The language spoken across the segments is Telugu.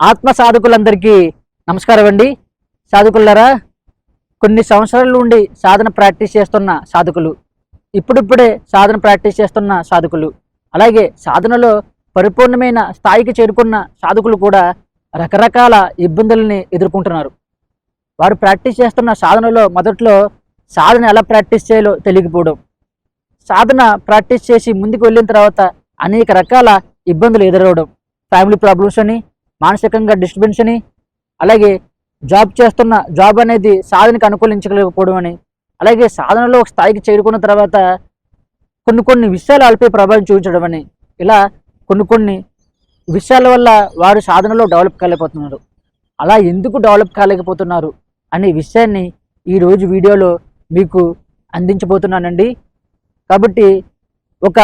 ఆత్మ సాధకులందరికీ నమస్కారం అండి. సాధకులరా కొన్ని సంవత్సరాల నుండి సాధన ప్రాక్టీస్ చేస్తున్న సాధకులు ఇప్పుడిప్పుడే సాధన ప్రాక్టీస్ చేస్తున్న సాధకులు అలాగే సాధనలో పరిపూర్ణమైన స్థాయికి చేరుకున్న సాధకులు కూడా రకరకాల ఇబ్బందుల్ని ఎదుర్కొంటున్నారు. వారు ప్రాక్టీస్ చేస్తున్న సాధనలో మొదట్లో సాధన ఎలా ప్రాక్టీస్ చేయాలో తెలియకపోవడం సాధన ప్రాక్టీస్ చేసి ముందుకు వెళ్ళిన తర్వాత అనేక రకాల ఇబ్బందులు ఎదురవడం ఫ్యామిలీ ప్రాబ్లమ్స్ అని మానసికంగా డిస్టర్బెన్స్ అని అలాగే జాబ్ చేస్తున్న జాబ్ అనేది సాధనకు అనుకూలించలేకపోవడం అని అలాగే సాధనలో ఒక స్థాయికి చేరుకున్న తర్వాత కొన్ని కొన్ని విషయాలు వాళ్ళపై ప్రభావం చూపించడం అని ఇలా కొన్ని కొన్ని విషయాల వల్ల వారు సాధనలో డెవలప్ కాలేకపోతున్నారు. అలా ఎందుకు డెవలప్ కాలేకపోతున్నారు అనే విషయాన్ని ఈరోజు వీడియోలో మీకు అందించబోతున్నానండి. కాబట్టి ఒక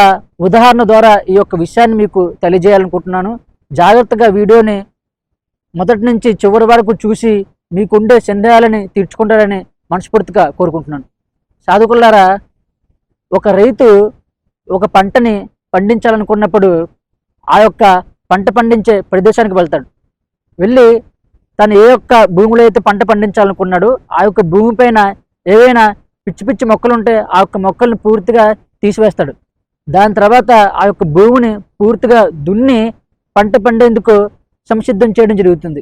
ఉదాహరణ ద్వారా ఈ యొక్క విషయాన్ని మీకు తెలియజేయాలనుకుంటున్నాను. జాగ్రత్తగా వీడియోని మొదటి నుంచి చివరి వరకు చూసి మీకుండే సందేహాలని తీర్చుకుంటారని మనస్ఫూర్తిగా కోరుకుంటున్నాను. సాధుకుల్లారా ఒక రైతు ఒక పంటని పండించాలనుకున్నప్పుడు ఆ యొక్క పంట పండించే ప్రదేశానికి వెళ్తాడు. వెళ్ళి తను ఏ యొక్క భూమిలో అయితే పంట పండించాలనుకున్నాడో ఆ యొక్క భూమి పైన ఏవైనా పిచ్చి పిచ్చి మొక్కలు ఉంటే ఆ యొక్క మొక్కల్ని పూర్తిగా తీసివేస్తాడు. దాని తర్వాత ఆ యొక్క భూమిని పూర్తిగా దున్ని పంట పండేందుకు సంసిద్ధం చేయడం జరుగుతుంది.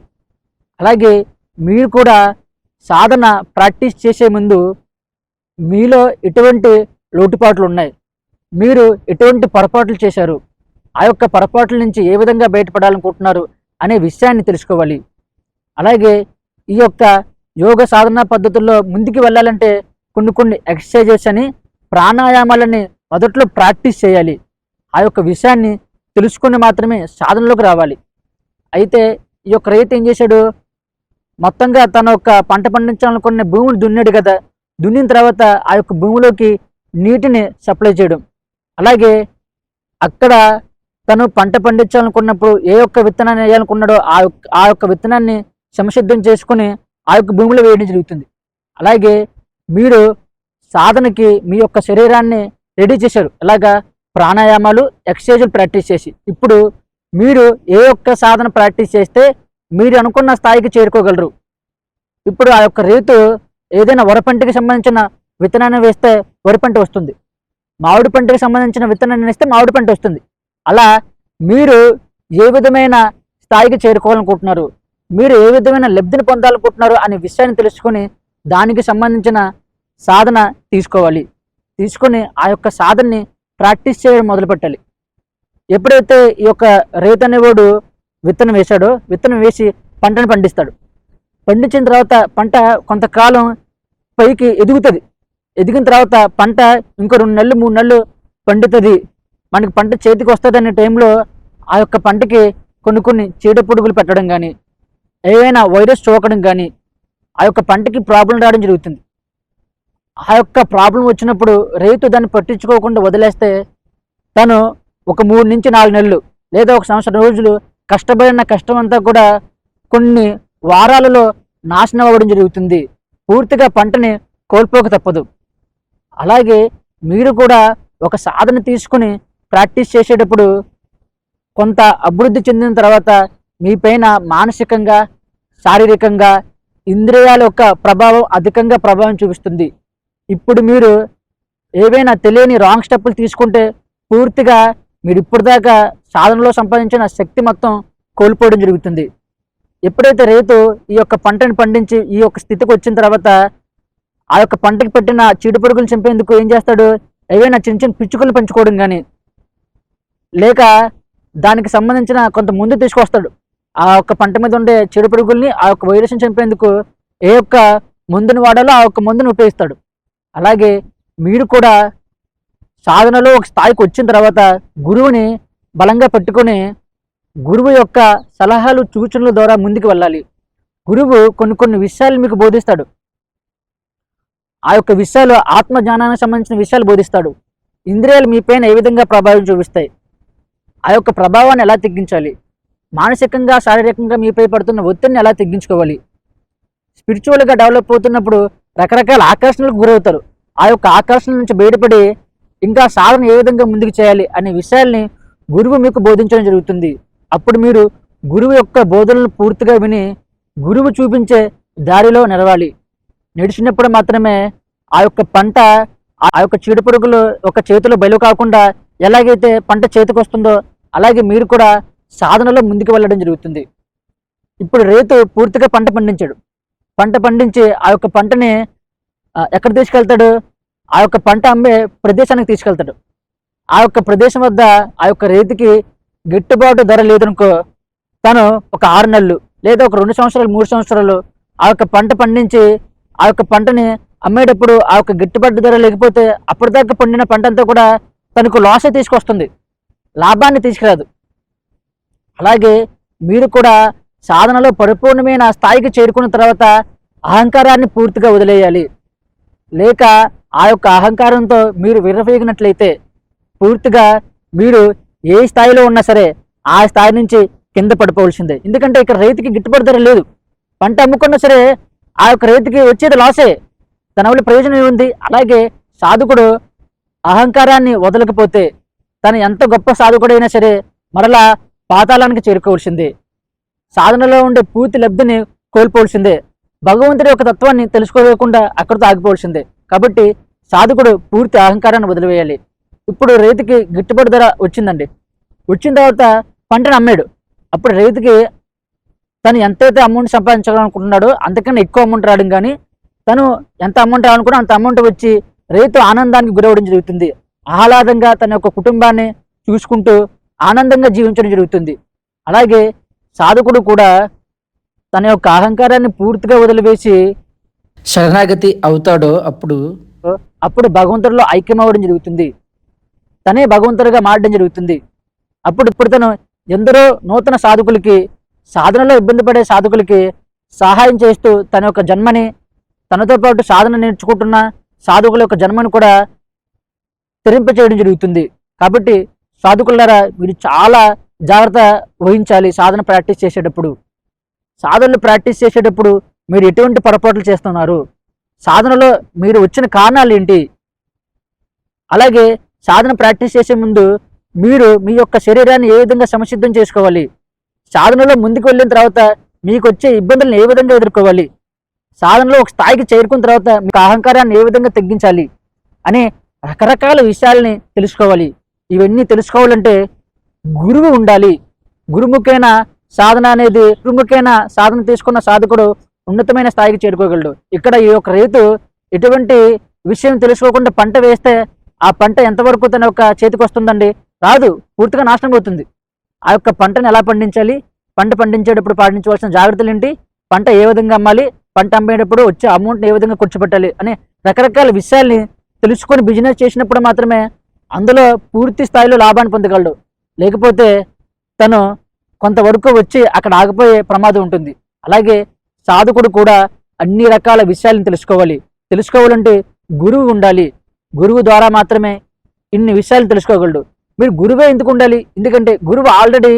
అలాగే మీరు కూడా సాధన ప్రాక్టీస్ చేసే ముందు మీలో ఎటువంటి లోటుపాట్లు ఉన్నాయి? మీరు ఎటువంటి పొరపాట్లు చేశారు? ఆ యొక్క పొరపాట్ల నుంచి ఏ విధంగా బయటపడాలనుకుంటున్నారు అనే విషయాన్ని తెలుసుకోవాలి. అలాగే ఈ యొక్క యోగ సాధన పద్ధతుల్లో ముందుకు వెళ్ళాలంటే కొన్ని కొన్ని ఎక్సర్సైజెస్ అని ప్రాణాయామాలని మొదట్లో ప్రాక్టీస్ చేయాలి. ఆ యొక్క విషయాన్ని తెలుసుకుని మాత్రమే సాధనలోకి రావాలి. అయితే ఈ యొక్క రైతు ఏం చేశాడు? మొత్తంగా తన యొక్క పంట పండించాలనుకున్న భూములు దున్నాడు కదా. దున్నిన తర్వాత ఆ యొక్క భూమిలోకి నీటిని సప్లై చేయడం. అలాగే అక్కడ తను పంట పండించాలనుకున్నప్పుడు ఏ యొక్క విత్తనాన్ని వేయాలనుకున్నాడో ఆ యొక్క ఆ యొక్క విత్తనాన్ని సంసిద్ధం చేసుకుని ఆ యొక్క భూమిలో వేయడం జరుగుతుంది. అలాగే మీరు సాధనకి మీ యొక్క శరీరాన్ని రెడీ చేశారు. అలాగా ప్రాణాయామాలు ఎక్సర్సైజులు ప్రాక్టీస్ చేసి. ఇప్పుడు మీరు ఏ ఒక్క సాధన ప్రాక్టీస్ చేస్తే మీరు అనుకున్న స్థాయికి చేరుకోగలరు. ఇప్పుడు ఆ యొక్క రైతు ఏదైనా వరి పంటకి సంబంధించిన విత్తనాన్ని వేస్తే వరి పంట వస్తుంది. మామిడి పంటకి సంబంధించిన విత్తనాన్ని వేస్తే మామిడి పంట వస్తుంది. అలా మీరు ఏ విధమైన స్థాయికి చేరుకోవాలనుకుంటున్నారు? మీరు ఏ విధమైన లబ్ధిని పొందాలనుకుంటున్నారు అనే విషయాన్ని తెలుసుకొని దానికి సంబంధించిన సాధన తీసుకోవాలి. తీసుకొని ఆ యొక్క సాధనని ప్రాక్టీస్ చేయడం మొదలుపెట్టాలి. ఎప్పుడైతే ఈ యొక్క రైతు అనేవాడు విత్తనం వేశాడో విత్తనం వేసి పంటను పండిస్తాడు. పండించిన తర్వాత పంట కొంతకాలం పైకి ఎదుగుతుంది. ఎదిగిన తర్వాత పంట ఇంకో రెండు నెలలు మూడు నెలలు పండుతుంది. మనకి పంట చేతికి వస్తుంది అనే టైంలో ఆ యొక్క పంటకి కొన్ని కొన్ని చీడ పురుగులు పెట్టడం కానీ ఏవైనా వైరస్ సోకడం కానీ ఆ యొక్క పంటకి ప్రాబ్లం రావడం జరుగుతుంది. ఆ యొక్క ప్రాబ్లం వచ్చినప్పుడు రైతు దాన్ని పట్టించుకోకుండా వదిలేస్తే తను ఒక మూడు నుంచి నాలుగు నెలలు లేదా ఒక సంవత్సరం రోజులు కష్టపడిన కష్టం అంతా కూడా కొన్ని వారాలలో నాశనం అవ్వడం జరుగుతుంది. పూర్తిగా పంటని కోల్పోక తప్పదు. అలాగే మీరు కూడా ఒక సాధన తీసుకుని ప్రాక్టీస్ చేసేటప్పుడు కొంత అభివృద్ధి చెందిన తర్వాత మీపైన మానసికంగా శారీరకంగా ఇంద్రియాల యొక్క ప్రభావం అధికంగా ప్రభావం చూపిస్తుంది. ఇప్పుడు మీరు ఏవైనా తెలియని రాంగ్ స్టెప్పులు తీసుకుంటే పూర్తిగా మీరు ఇప్పటిదాకా సాధనలో సంపాదించిన శక్తి మొత్తం కోల్పోవడం జరుగుతుంది. ఎప్పుడైతే రైతు ఈ యొక్క పంటను పండించి ఈ యొక్క స్థితికి వచ్చిన తర్వాత ఆ యొక్క పంటకి పెట్టిన చీడు పురుగులు చంపేందుకు ఏం చేస్తాడు? ఏవైనా చిన్న చిన్న పిచ్చుకలు పెంచుకోవడం కానీ లేక దానికి సంబంధించిన కొంత ముందు తీసుకొస్తాడు. ఆ యొక్క పంట మీద ఉండే చీడు పురుగుల్ని ఆ యొక్క వైరస్ని చంపేందుకు ఏ యొక్క మందును వాడాలో ఆ యొక్క మందును ఉపయోగిస్తాడు. అలాగే మీరు కూడా సాధనలో ఒక స్థాయికి వచ్చిన తర్వాత గురువుని బలంగా పెట్టుకొని గురువు యొక్క సలహాలు సూచనల ద్వారా ముందుకు వెళ్ళాలి. గురువు కొన్ని కొన్ని విషయాలు మీకు బోధిస్తాడు. ఆ యొక్క విషయాలు ఆత్మ జ్ఞానానికి సంబంధించిన విషయాలు బోధిస్తాడు. ఇంద్రియాలు మీ పైన ఏ విధంగా ప్రభావం చూపిస్తాయి? ఆ యొక్క ప్రభావాన్ని ఎలా తగ్గించాలి? మానసికంగా శారీరకంగా మీపై పడుతున్న ఒత్తిడిని ఎలా తగ్గించుకోవాలి? స్పిరిచువల్గా డెవలప్ అవుతున్నప్పుడు రకరకాల ఆకర్షణలకు గురవుతారు. ఆ యొక్క ఆకర్షణ నుంచి బయటపడి ఇంకా సాధన ఏ విధంగా ముందుకు చేయాలి అనే విషయాల్ని గురువు మీకు బోధించడం జరుగుతుంది. అప్పుడు మీరు గురువు యొక్క బోధనలు పూర్తిగా విని గురువు చూపించే దారిలో నడవాలి. నడిచినప్పుడు మాత్రమే ఆ యొక్క పంట ఆ యొక్క చీడు పురుగులు ఒక చేతిలో బయలు కాకుండా ఎలాగైతే పంట చేతికి వస్తుందో అలాగే మీరు కూడా సాధనలో ముందుకు వెళ్ళడం జరుగుతుంది. ఇప్పుడు రైతు పూర్తిగా పంట పండించాడు. పంట పండించి ఆ యొక్క పంటని ఎక్కడ తీసుకెళ్తాడు? ఆ యొక్క పంట అమ్మే ప్రదేశానికి తీసుకెళ్తాడు. ఆ యొక్క ప్రదేశం వద్ద ఆ యొక్క రైతుకి గిట్టుబాటు ధర లేదనుకో తను ఒక ఆరు నెలలు లేదా ఒక రెండు సంవత్సరాలు మూడు సంవత్సరాలు ఆ యొక్క పంట పండించి ఆ యొక్క పంటని అమ్మేటప్పుడు ఆ యొక్క గిట్టుబాటు ధర లేకపోతే అప్పటిదాకా పండిన పంట అంతా కూడా తనకు లాసే తీసుకొస్తుంది. లాభాన్ని తీసుకురాదు. అలాగే మీరు కూడా సాధనలో పరిపూర్ణమైన స్థాయికి చేరుకున్న తర్వాత అహంకారాన్ని పూర్తిగా వదిలేయాలి. లేక ఆ యొక్క అహంకారంతో మీరు విర్రవేగినట్లయితే పూర్తిగా మీరు ఏ స్థాయిలో ఉన్నా సరే ఆ స్థాయి నుంచి కింద పడిపోవలసిందే. ఎందుకంటే ఇక్కడ రైతుకి గిట్టుబాటు ధర లేదు. పంట అమ్ముకున్నా సరే ఆ యొక్క రైతుకి వచ్చేది లాసే. తన వల్ల ప్రయోజనం ఏముంది? అలాగే సాధకుడు అహంకారాన్ని వదలకపోతే తను ఎంత గొప్ప సాధకుడైనా సరే మరలా పాతాళానికి చేరుకోవాల్సిందే. సాధనలో ఉండే పూర్తి లబ్ధిని కోల్పోవలసిందే భగవంతుడి యొక్క తత్వాన్ని తెలుసుకోలేకుండా అక్కడితో ఆగిపోవలసిందే కాబట్టి సాధకుడు పూర్తి అహంకారాన్ని వదిలివేయాలి. ఇప్పుడు రైతుకి గిట్టుబాటు ధర వచ్చిందండి. వచ్చిన తర్వాత పంటను అమ్మాడు. అప్పుడు రైతుకి తను ఎంతైతే అమౌంట్ సంపాదించాలనుకుంటున్నాడో అంతకన్నా ఎక్కువ అమౌంట్ రావడం కానీ తను ఎంత అమౌంట్ రావాలనుకున్నా అంత అమౌంట్ వచ్చి రైతు ఆనందానికి గురవడం జరుగుతుంది. ఆహ్లాదంగా తన యొక్క కుటుంబాన్ని చూసుకుంటూ ఆనందంగా జీవించడం జరుగుతుంది. అలాగే సాధకుడు కూడా తన యొక్క అహంకారాన్ని పూర్తిగా వదిలివేసి శరణాగతి అవుతాడో అప్పుడు అప్పుడు భగవంతుడిలో ఐక్యం అవ్వడం జరుగుతుంది. తనే భగవంతుడిగా మారడం జరుగుతుంది. అప్పుడు ఇప్పుడు తను ఎందరో నూతన సాధకులకి సాధనలో ఇబ్బంది పడే సాధకులకి సహాయం చేస్తూ తన యొక్క జన్మని తనతో పాటు సాధన నేర్చుకుంటున్న సాధకుల యొక్క జన్మను కూడా తెరింపచేయడం జరుగుతుంది. కాబట్టి సాధకులారా మీరు చాలా జాగ్రత్త వహించాలి. సాధన ప్రాక్టీస్ చేసేటప్పుడు. సాధనలు ప్రాక్టీస్ చేసేటప్పుడు మీరు ఎటువంటి పొరపాట్లు చేస్తున్నారు? సాధనలో మీరు వచ్చిన కారణాలు ఏంటి? అలాగే సాధన ప్రాక్టీస్ చేసే ముందు మీరు మీ యొక్క శరీరాన్ని ఏ విధంగా సమసిద్ధం చేసుకోవాలి? సాధనలో ముందుకు వెళ్ళిన తర్వాత మీకు వచ్చే ఇబ్బందులను ఏ విధంగా ఎదుర్కోవాలి? సాధనలో ఒక స్థాయికి చేరుకున్న తర్వాత మీకు అహంకారాన్ని ఏ విధంగా తగ్గించాలి? అనే రకరకాల విషయాల్ని తెలుసుకోవాలి. ఇవన్నీ తెలుసుకోవాలంటే గురువు ఉండాలి. గురుముఖైన సాధన అనేది గురుముఖైన సాధన తీసుకున్న సాధకుడు ఉన్నతమైన స్థాయికి చేరుకోగలడు. ఇక్కడ ఈ యొక్క రైతు ఎటువంటి విషయం తెలుసుకోకుండా పంట వేస్తే ఆ పంట ఎంతవరకు తన యొక్క చేతికి వస్తుందండి? రాదు. పూర్తిగా నాశనం అవుతుంది. ఆ యొక్క పంటను ఎలా పండించాలి? పంట పండించేటప్పుడు పాటించవలసిన జాగ్రత్తలు ఏంటి? పంట ఏ విధంగా అమ్మాలి? పంట అమ్మేటప్పుడు వచ్చే అమౌంట్ని ఏ విధంగా కూర్చోబెట్టాలి అనే రకరకాల విషయాల్ని తెలుసుకొని బిజినెస్ చేసినప్పుడు మాత్రమే అందులో పూర్తి స్థాయిలో లాభాన్ని పొందగలడు. లేకపోతే తను కొంతవరకు వచ్చి అక్కడ ఆగిపోయే ప్రమాదం ఉంటుంది. అలాగే సాధకుడు కూడా అన్ని రకాల విషయాలను తెలుసుకోవాలి. తెలుసుకోవాలంటే గురువు ఉండాలి. గురువు ద్వారా మాత్రమే ఇన్ని విషయాలు తెలుసుకోగలడు. మీరు గురువే ఎందుకు ఉండాలి? ఎందుకంటే గురువు ఆల్రెడీ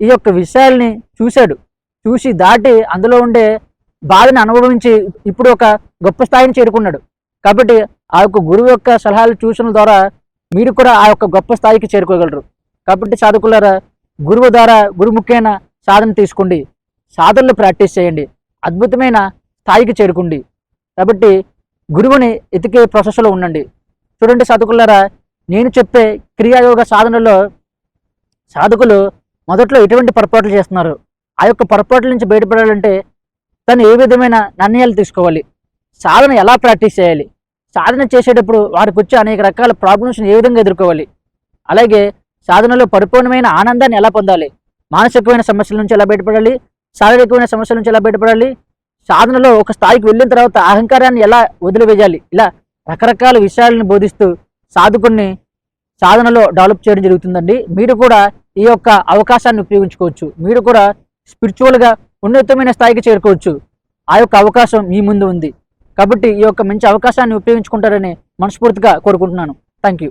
ఈ యొక్క విషయాల్ని చూశాడు. చూసి దాటి అందులో ఉండే బాధని అనుభవించి ఇప్పుడు ఒక గొప్ప స్థాయిని చేరుకున్నాడు. కాబట్టి ఆ యొక్క గురువు యొక్క సలహాలు సూచనల ద్వారా మీరు కూడా ఆ యొక్క గొప్ప స్థాయికి చేరుకోగలరు. కాబట్టి సాధకులారా గురువు ద్వారా గురుముఖైన సాధన తీసుకోండి. సాధనలు ప్రాక్టీస్ చేయండి. అద్భుతమైన స్థాయికి చేరుకోండి. కాబట్టి గురువుని ఎతికే ప్రాసెస్లో ఉండండి. చూడండి సాధకులారా నేను చెప్పే క్రియాయోగ సాధనలో సాధకులు మొదట్లో ఎటువంటి పొరపాట్లు చేస్తున్నారు? ఆ యొక్క పొరపాట్ల నుంచి బయటపడాలంటే తను ఏ విధమైన నిర్ణయాలు తీసుకోవాలి? సాధన ఎలా ప్రాక్టీస్ చేయాలి? సాధన చేసేటప్పుడు వారికి వచ్చే అనేక రకాల ప్రాబ్లమ్స్ని ఏ విధంగా ఎదుర్కోవాలి? అలాగే సాధనలో పరిపూర్ణమైన ఆనందాన్ని ఎలా పొందాలి? మానసికమైన సమస్యల నుంచి ఎలా బయటపడాలి? శారీరకమైన సమస్యల నుంచి ఎలా బయటపడాలి? సాధనలో ఒక స్థాయికి వెళ్ళిన తర్వాత అహంకారాన్ని ఎలా వదిలివేయాలి? ఇలా రకరకాల విషయాలను బోధిస్తూ సాధకుడిని సాధనలో డెవలప్ చేయడం జరుగుతుందండి. మీరు కూడా ఈ యొక్క అవకాశాన్ని ఉపయోగించుకోవచ్చు. మీరు కూడా స్పిరిచువల్గా ఉన్నతమైన స్థాయికి చేరుకోవచ్చు. ఆ యొక్క అవకాశం మీ ముందు ఉంది. కాబట్టి ఈ యొక్క మంచి అవకాశాన్ని ఉపయోగించుకుంటారని మనస్ఫూర్తిగా కోరుకుంటున్నాను. Thank you